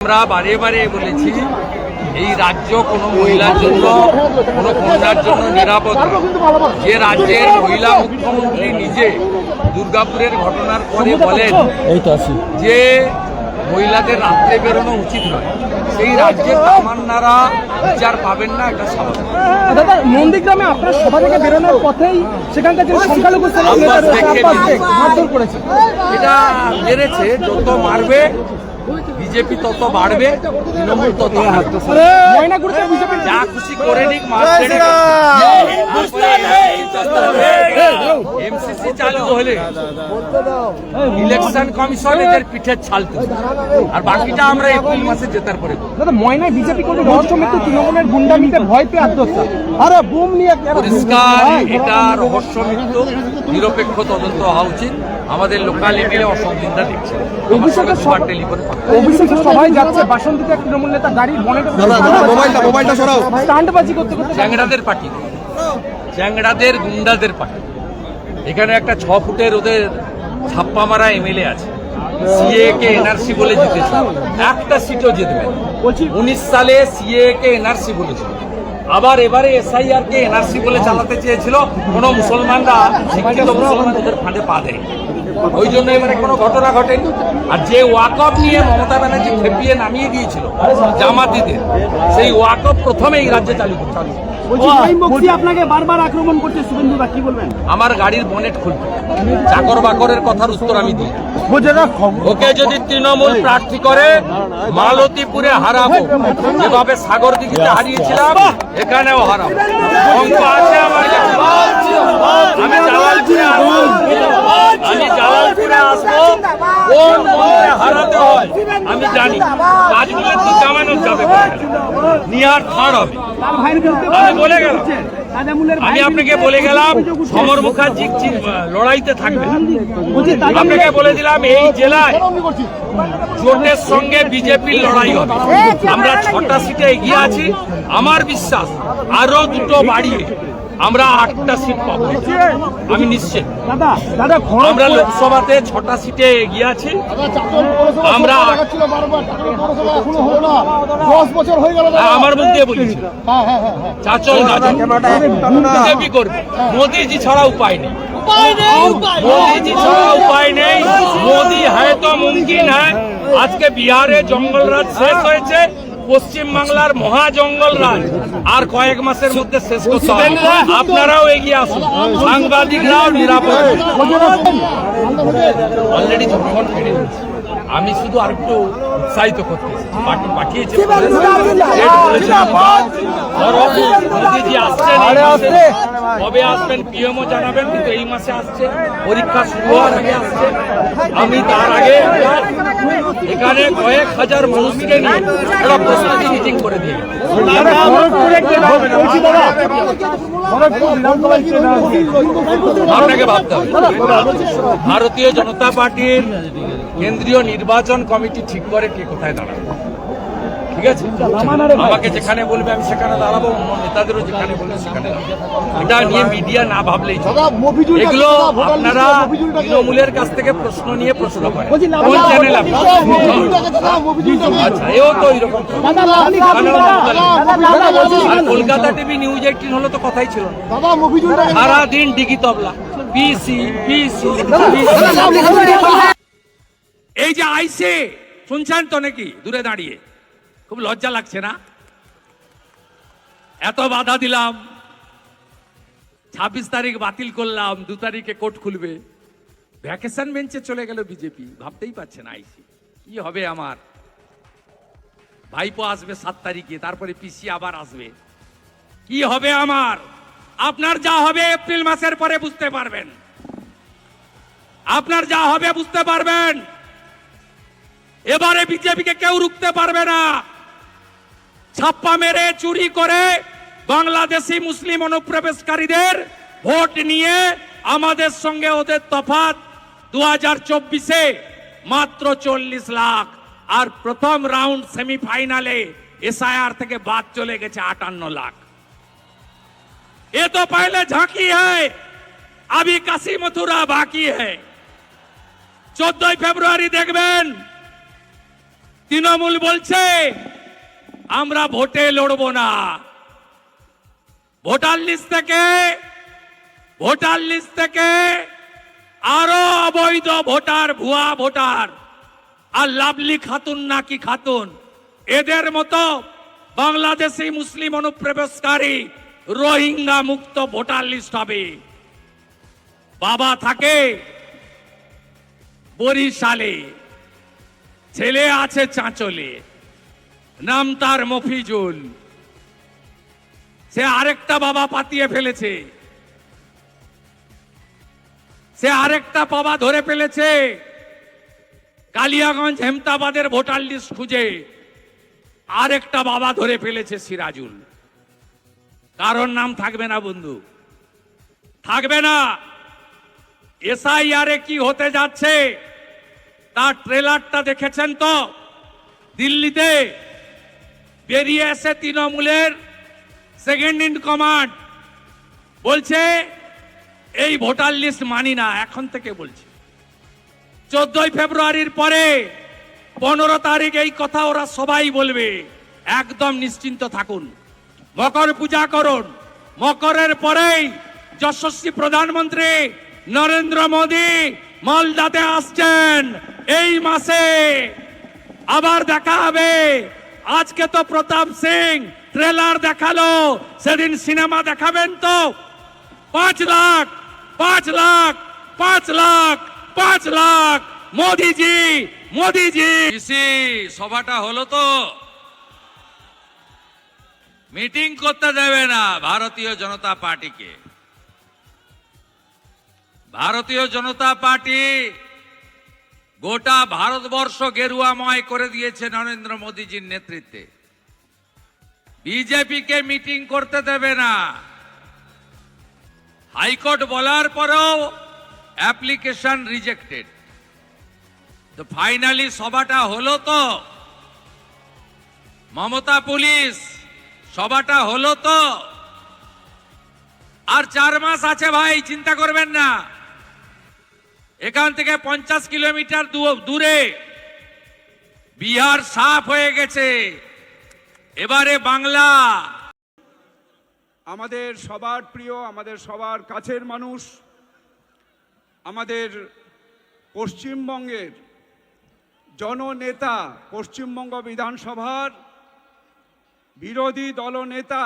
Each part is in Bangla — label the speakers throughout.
Speaker 1: আমরা বারে বারে বলেছি এই রাজ্য কোনো মহিলার জন্য কোনো কন্যার জন্য নিরাপদ যে রাজ্যের মহিলা মুখ্যমন্ত্রী নিজে দুর্গাপুরের ঘটনার পরে বলেন যে মহিলাদের রাত্রে বেরোনো উচিত নয়। সেই রাজ্যের তামান্নারা বিচার পাবেন না এটা স্বাভাবিক।
Speaker 2: দাদা নন্দীগ্রামে আপনার সভা থেকে বেরোনোর পথেই সেখানকার যে সংখ্যালঘু
Speaker 1: এটা বেড়েছে যত মারবে বিজেপি তত বাড়বে তৃণমূল তত হারবে।
Speaker 2: ময়নাগুড়িতে বিজেপি
Speaker 1: যা খুশি করে নিক এমসিসি চালু হলে ইলেকশন কমিশন এদের পিঠের ছাল আর বাকিটা আমরা এপ্রিল মাসে জেতার পরে।
Speaker 2: দাদা ময়নায় বিজেপি কোনো রহস্য মৃত্যু তৃণমূলের গুন্ডামিতে ভয় পেয়ে আত্মহত্যা? আরে বুম নিয়ে
Speaker 1: পরিষ্কার এটা রহস্য মৃত্যু নিরপেক্ষ তদন্ত হওয়া উচিত। আমাদের লোকাল এমএলএ অশোক দিনদা দেখছে টেলিফোনে কথা
Speaker 2: সবাই যাচ্ছে। বাসন্তীতে এক তৃণমূল নেতা গাড়ির
Speaker 3: মোবাইলটা মোবাইলটা সরাও।
Speaker 2: স্টান্টবাজি করতে করতে
Speaker 1: চ্যাংড়াদের পার্টি। চ্যাংড়াদের গুন্ডাদের পার্টি। এখানে একটা ছ ফুটের ওদের ছাপ্পা মারা এমএলএ আছে। সিএ কে এনআরসি বলে জিতেছে। একটা সিটও জিতবে উনিশ সালে সিএ কে এনআরসি বলেছিল আবার এবারে এসআইআর কে এনআরসি বলে চালাতে চেয়েছিল। কোন মুসলমানরা শিক্ষিত মুসলমান ওদের ফাঁদে পা দেয় ওই জন্য এবারে কোনো ঘটনা ঘটেনি আর যে ওয়াকফ নিয়ে মমতা ব্যানার্জি খেপিয়ে নামিয়ে দিয়েছিল জামাতিদের সেই ওয়াকফ প্রথমে এই রাজ্যে চালু করতে
Speaker 2: মুক্তি আপনাকে বারবার আক্রমণ করছে শুভেন্দুদা কি বলবেন
Speaker 1: আমার গাড়ির বনেট খুলবে চাকর বাকরের কথার উত্তর আমি দিই ওকে যদি তৃণমূল প্রার্থী করে মালতীপুরে হারাবো যেভাবে সাগর দিঘিতে হারিয়েছিলাম এখানেও হারাবো অঙ্ক আছে আমার আমি আমি জালালপুরে আসব। কোন মন্ত্রে হারাতে হয়, আমি জানি। কাজগুলো তো জামানো যাবে নিয়ার ছাড় হবে। আমি বলে গেলাম। আমি আপনাকে বলে গেলাম, সমর মুখার্জি লড়াইতে থাকবে। আপনাকে বলে দিলাম, এই জেলায় জোটের সঙ্গে বিজেপির লড়াই হবে। আমরা ছটা সিটে এগিয়ে আছি। আমার বিশ্বাস আরও দুটো বাড়িয়ে আমরা আটটা সিট পাবো। আমি নিশ্চিত।
Speaker 2: দাদা দাদা
Speaker 1: আমরা লোকসভাতে ছটা সিটে এগিয়ে আছি। আমরা
Speaker 4: বছর হয়ে গেল
Speaker 1: হ্যাঁ, আমার মুখ দিয়ে বলেছি। চাচল বিজেপি করবে। মোদিজি ছাড়া উপায় নেই। मोदी ছাড়া উপায় নেই। মোদি হ্যায় তো মুমকিন হ্যায় আজকে বিহারে জঙ্গলরাজ শেষ হয়েছে। পশ্চিম বাংলার মহা জঙ্গল রাজ। আর কয়েক মাসের মধ্যে শেষ করতে হবে। আপনারাও এগিয়ে আসুন। সাংবাদিকরাও নিরাপদ। অলরেডি ফিরে আমি শুধু আর একটু উৎসাহিত করতে পাঠিয়েছি আসছেন মাসে। কবে আসবেন, পিএমও জানাবেন, কিন্তু এই মাসে আসছে, পরীক্ষা শুরু হওয়ার আগে আসছে। আমি তার আগে এখানে কয়েক হাজার মানুষকে নিয়ে প্রস্তুতি মিটিং করে দিয়ে আপনাকে ভাবতে হবে। ভারতীয় জনতা পার্টির কেন্দ্রীয় নির্বাচন কমিটি ঠিক করে কে কোথায় দাঁড়াবে? ঠিক আছে আমাকে যেখানে বলবে আমি সেখানে দাঁড়াবো অন্য নেতাদেরও যেখানে বলবে সেখানে এটা নিয়ে মিডিয়া না ভাবলেই এগুলো আপনারা তৃণমূলের কাছ থেকে প্রশ্ন নিয়ে প্রশ্ন করেন কোন চ্যানেল। আচ্ছা এও তো কলকাতা টিভি নিউজ এইটিন হলো তো কথাই ছিল না সারাদিন ডিগি তবলা পিসি পিসি এই যে আইসে শুনছেন তো নাকি দূরে দাঁড়িয়ে খুব লজ্জা লাগছে না? এত বাধা দিলাম। ছাব্বিশ তারিখ বাতিল করলাম, দু তারিখে কোর্ট খুলবে। ভ্যাকেশন বেঞ্চে চলে গেল বিজেপি ভাবতেই পারছে না আইসি কি হবে আমার? ভাইপো আসবে সাত তারিখে, তারপরে পিসি আবার আসবে। কি হবে আমার? আপনার যা হবে এপ্রিল মাসের পরে বুঝতে পারবেন। আপনার যা হবে বুঝতে পারবেন। এবারে বিজেপিকে কেউ রুখতে পারবে না। ছাপ্পা মেরে চুরি করে বাংলাদেশি মুসলিম অনুপ্রবেশকারীদের ভোট নিয়ে আমাদের সঙ্গে ওদের তফাত দু হাজার চব্বিশে মাত্র চল্লিশ লাখ। আর প্রথম রাউন্ড সেমিফাইনালে এসআইআর থেকে বাদ চলে গেছে আটান্ন লাখ। এ তো পাইলে ঝাঁকি হ্যায়, আবি কাশি মথুরা বাকি হ্যায়। চোদ্দই ফেব্রুয়ারি দেখবেন, তৃণমূল বলছে আমরা ভোটে লড়বো না। ভোটার লিস্ট থেকে, ভোটার লিস্ট থেকে আরও অবৈধ ভোটার, ভুয়া ভোটার আর লাভলি খাতুন নাকি খাতুন, এদের মতো বাংলাদেশি মুসলিম অনুপ্রবেশকারী রোহিঙ্গা মুক্ত ভোটার লিস্ট হবে। বাবা থাকে বরিশালে, ছেলে আছে চাঁচলে। নাম তার মফিজুল। সে আরেকটা বাবা পাতিয়ে ফেলেছে। সে আরেকটা বাবা ধরে ফেলেছে। কালিয়াগঞ্জ হেমতাবাদের ভোটার লিস্ট খুঁজে আরেকটা বাবা ধরে ফেলেছে সিরাজুল। কারণ নাম থাকবে না বন্ধু। থাকবে না। এসআইআরে কি হতে যাচ্ছে? তার ট্রেলারটা দেখেছেন তো? দিল্লিতে বেরিয়ে এসে তৃণমূলের সেকেন্ড ইন কমান্ড বলছে, এই ভোটার লিস্ট মানি না, এখন থেকে বলছে। চোদ্দই ফেব্রুয়ারির পরে পনেরো তারিখ এই কথা ওরা সবাই বলবে। একদম নিশ্চিন্ত থাকুন। মকর পূজা করুন। মকরের পরেই যশস্বী প্রধানমন্ত্রী নরেন্দ্র মোদী মালদাতে আসছেন। এই মাসে আবার দেখা হবে। আজকে তো প্রতাপ সিং ট্রেলার দেখাল। সেদিন সিনেমা দেখাবেন তো? পাঁচ লাখ পাঁচ লাখ পাঁচ লাখ পাঁচ লাখ। মোদিজি মোদিজি। সভাটা হলো তো। মিটিং করতে দেবে না ভারতীয় জনতা পার্টিকে। ভারতীয় জনতা পার্টি গোটা ভারতবর্ষ গেরুয়াময় করে দিয়েছে নরেন্দ্র মোদীজির নেতৃত্বে। বিজেপিকে মিটিং করতে দেবে না। হাইকোর্ট বলার পরেও অ্যাপ্লিকেশন রিজেক্টেড। তো ফাইনালি সভাটা হলো তো? মমতা পুলিশ, সভাটা হলো তো? আর চার মাস আছে ভাই, চিন্তা করবেন না। এখান থেকে পঞ্চাশ কিলোমিটার দূরে বিহার সাফ হয়ে গেছে। এবারে বাংলা।
Speaker 5: আমাদের সবার প্রিয়, আমাদের সবার কাছের মানুষ, আমাদের পশ্চিমবঙ্গের জননেতা, পশ্চিমবঙ্গ বিধানসভার বিরোধী দলনেতা,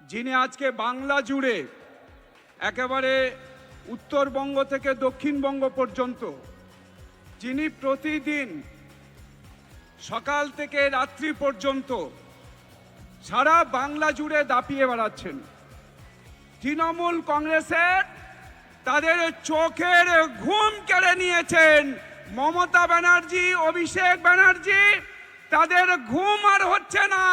Speaker 5: যিনি আজকে বাংলা জুড়ে একেবারে উত্তরবঙ্গ থেকে দক্ষিণবঙ্গ পর্যন্ত, যিনি প্রতিদিন সকাল থেকে রাত্রি পর্যন্ত সারা বাংলা জুড়ে দাপিয়ে বেড়াচ্ছেন। তৃণমূল কংগ্রেসের তাদের চোখের ঘুম কেড়ে নিয়েছেন মমতা ব্যানার্জি, অভিষেক ব্যানার্জি। তাদের ঘুম আর হচ্ছে না।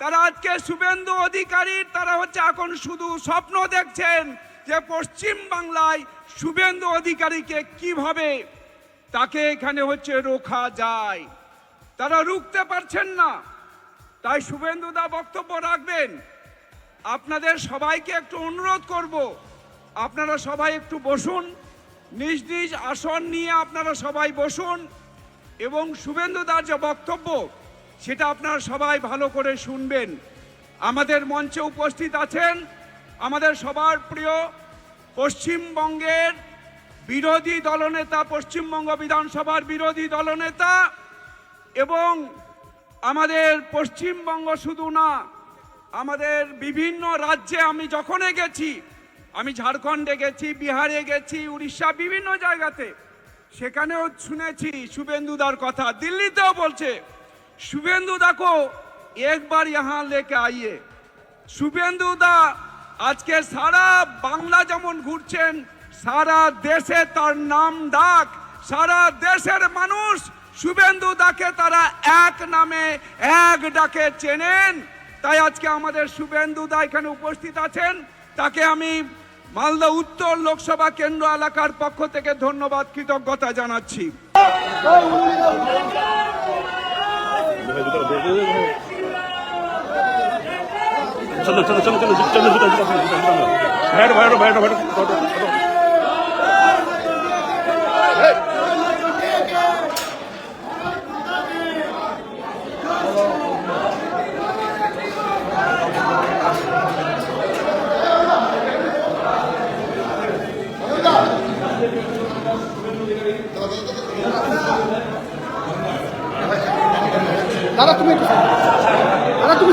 Speaker 5: তারা আজকে শুভেন্দু অধিকারীর, তারা হচ্ছে এখন শুধু স্বপ্ন দেখছেন। যে পশ্চিম বাংলায় শুভেন্দু অধিকারীকে কীভাবে তাকে এখানে হচ্ছে রোখা যায়, তারা রুখতে পারছেন না। তাই শুভেন্দু দা বক্তব্য রাখবেন। আপনাদের সবাইকে একটু অনুরোধ করব, আপনারা সবাই একটু বসুন। নিজ নিজ আসন নিয়ে আপনারা সবাই বসুন এবং শুভেন্দু দার যে বক্তব্য, সেটা আপনারা সবাই ভালো করে শুনবেন। আমাদের মঞ্চে উপস্থিত আছেন আমাদের সবার প্রিয় পশ্চিমবঙ্গের বিরোধী দলনেতা, পশ্চিমবঙ্গ বিধানসভার বিরোধী দলনেতা এবং আমাদের পশ্চিমবঙ্গ শুধু না, আমাদের বিভিন্ন রাজ্যে আমি যখনই গেছি, আমি ঝাড়খণ্ডে গেছি, বিহারে গেছি, উড়িষ্যা, বিভিন্ন জায়গাতে, সেখানেও শুনেছি শুভেন্দুদার কথা। দিল্লিতেও বলছে, শুভেন্দু দেখো একবার ইহা লেকে আইয়ে। শুভেন্দু দা আজকে সারা বাংলা যেমন ঘুরছেন, সারা দেশে তার নাম ডাক, সারা দেশের মানুষ শুভেন্দু দাকে তারা এক নামে, এক ডাকে চেনেন। তাই আজকে আমাদের শুভেন্দু দা এখানে উপস্থিত আছেন। তাকে আমি মালদা উত্তর লোকসভা কেন্দ্র এলাকার পক্ষ থেকে ধন্যবাদ, কৃতজ্ঞতা জানাচ্ছি।
Speaker 3: চলো চলো চলো চলো চলো চলো চলো চলো বাইরে বাইরে বাইরে বাইরে
Speaker 4: দাদা, তুমি দাদা, তুমি